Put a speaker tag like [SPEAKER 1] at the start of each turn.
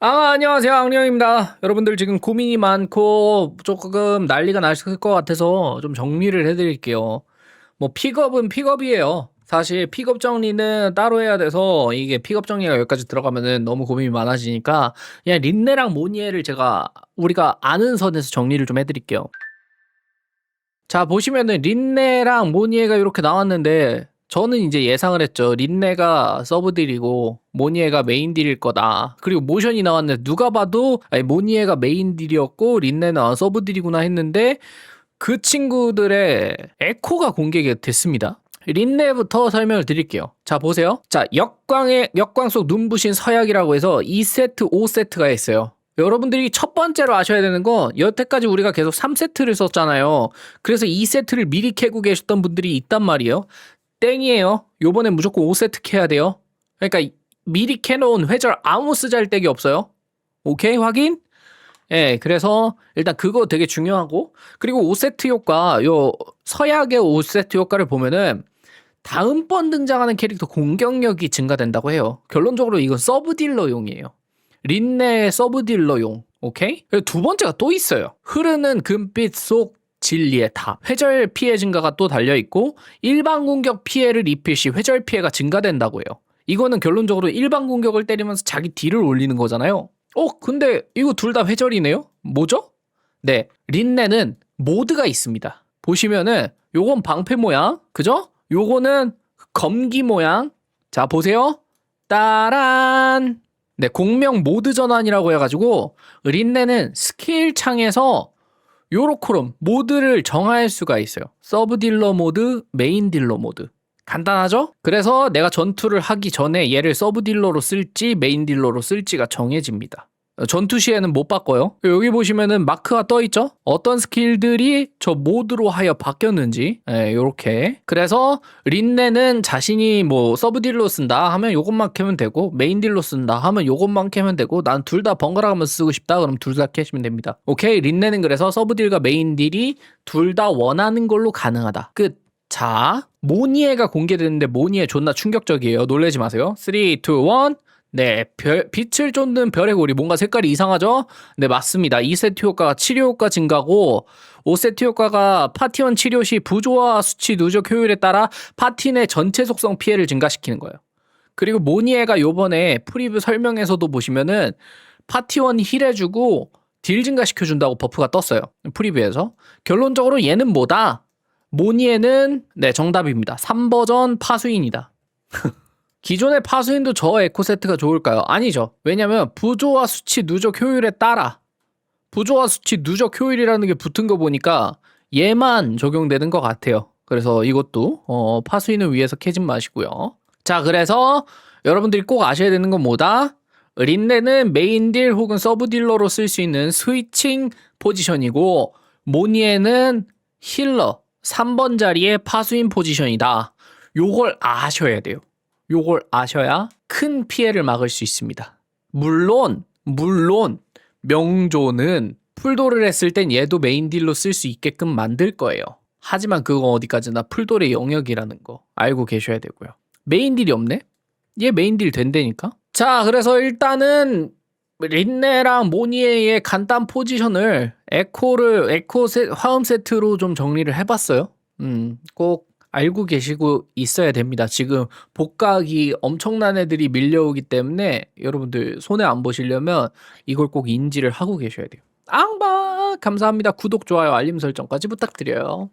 [SPEAKER 1] 아, 안녕하세요. 악령입니다. 여러분들 지금 고민이 많고 조금 난리가 났을 것 같아서 좀 정리를 해드릴게요. 뭐 픽업은 픽업이에요. 사실 픽업 정리는 따로 해야 돼서 이게 픽업 정리가 여기까지 들어가면은 너무 고민이 많아지니까 그냥 린네랑 모니에를 제가 우리가 아는 선에서 정리를 좀 해드릴게요. 자 보시면은 린네랑 모니에가 이렇게 나왔는데 저는 이제 예상을 했죠. 린네가 서브딜이고 모니에가 메인딜일 거다. 그리고 모션이 나왔는데 누가 봐도 아니, 모니에가 메인딜이었고 린네는 서브딜이구나 했는데 그 친구들의 에코가 공개가 됐습니다. 린네부터 설명을 드릴게요. 자, 보세요. 자, 역광의, 역광 속 눈부신 서약이라고 해서 2세트, 5세트가 있어요. 여러분들이 첫 번째로 아셔야 되는 건 여태까지 우리가 계속 3세트를 썼잖아요. 그래서 2세트를 미리 캐고 계셨던 분들이 있단 말이에요. 땡이에요. 요번엔 무조건 5세트 캐야 돼요. 그러니까 미리 캐놓은 회절 아무 쓰잘데기 없어요. 오케이 확인? 예, 그래서 일단 그거 되게 중요하고 그리고 5세트 효과 요 서약의 5세트 효과를 보면은 다음번 등장하는 캐릭터 공격력이 증가된다고 해요. 결론적으로 이건 서브 딜러용이에요. 린네 서브 딜러용. 오케이? 그리고 두 번째가 또 있어요. 흐르는 금빛 속 진리의 탑. 회절 피해 증가가 또 달려 있고 일반 공격 피해를 입힐 시 회절 피해가 증가된다고 해요. 이거는 결론적으로 일반 공격을 때리면서 자기 딜을 올리는 거잖아요. 어, 근데 이거 둘 다 회절이네요? 뭐죠? 네, 린네는 모드가 있습니다. 보시면은 요건 방패 모양, 그죠? 요거는 검기 모양. 자, 보세요. 따란. 네, 공명 모드 전환이라고 해가지고 린네는 스킬 창에서 요로코롬 모드를 정할 수가 있어요. 서브 딜러 모드, 메인 딜러 모드. 간단하죠? 그래서 내가 전투를 하기 전에 얘를 서브 딜러로 쓸지 메인 딜러로 쓸지가 정해집니다. 전투 시에는 못 바꿔요. 여기 보시면은 마크가 떠 있죠? 어떤 스킬들이 저 모드로 하여 바뀌었는지, 예, 요렇게. 그래서 린네는 자신이 뭐 서브 딜로 쓴다 하면 요것만 캐면 되고, 메인 딜로 쓴다 하면 요것만 캐면 되고, 난 둘 다 번갈아 가면서 쓰고 싶다 그럼 둘 다 캐시면 됩니다. 오케이, 린네는 그래서 서브 딜과 메인 딜이 둘 다 원하는 걸로 가능하다. 끝. 자, 모니에가 공개됐는데 모니에 존나 충격적이에요. 놀라지 마세요. 3, 2, 1. 네, 별, 빛을 쫓는 별의 고리. 뭔가 색깔이 이상하죠? 네, 맞습니다. 2세트 효과가 치료 효과 증가고, 5세트 효과가 파티원 치료 시 부조화 수치 누적 효율에 따라 파티 내 전체 속성 피해를 증가시키는 거예요. 그리고 모니에가 요번에 프리뷰 설명에서도 보시면은 파티원 힐 해주고 딜 증가시켜준다고 버프가 떴어요. 프리뷰에서. 결론적으로 얘는 뭐다? 모니에는, 네, 정답입니다. 3버전 파수인이다. 기존의 파수인도 저 에코 세트가 좋을까요? 아니죠. 왜냐면 부조화 수치 누적 효율에 따라 부조화 수치 누적 효율이라는 게 붙은 거 보니까 얘만 적용되는 것 같아요. 그래서 이것도 어, 파수인을 위해서 캐진 마시고요. 자, 그래서 여러분들이 꼭 아셔야 되는 건 뭐다? 린네는 메인 딜 혹은 서브 딜러로 쓸 수 있는 스위칭 포지션이고 모니에는 힐러 3번 자리의 파수인 포지션이다. 요걸 아셔야 돼요. 요걸 아셔야 큰 피해를 막을 수 있습니다. 물론, 물론, 명조는 풀도를 했을 땐 얘도 메인 딜로 쓸 수 있게끔 만들 거예요. 하지만 그거 어디까지나 풀돌의 영역이라는 거 알고 계셔야 되고요. 메인 딜이 없네? 얘 메인 딜 된다니까? 자, 그래서 일단은 린네랑 모니에의 간단 포지션을 에코를 에코 세, 화음 세트로 좀 정리를 해봤어요. 음, 꼭 알고 계시고 있어야 됩니다. 지금 복각이 엄청난 애들이 밀려오기 때문에 여러분들 손해 안 보시려면 이걸 꼭 인지를 하고 계셔야 돼요. 앙바 감사합니다. 구독, 좋아요, 알림 설정까지 부탁드려요.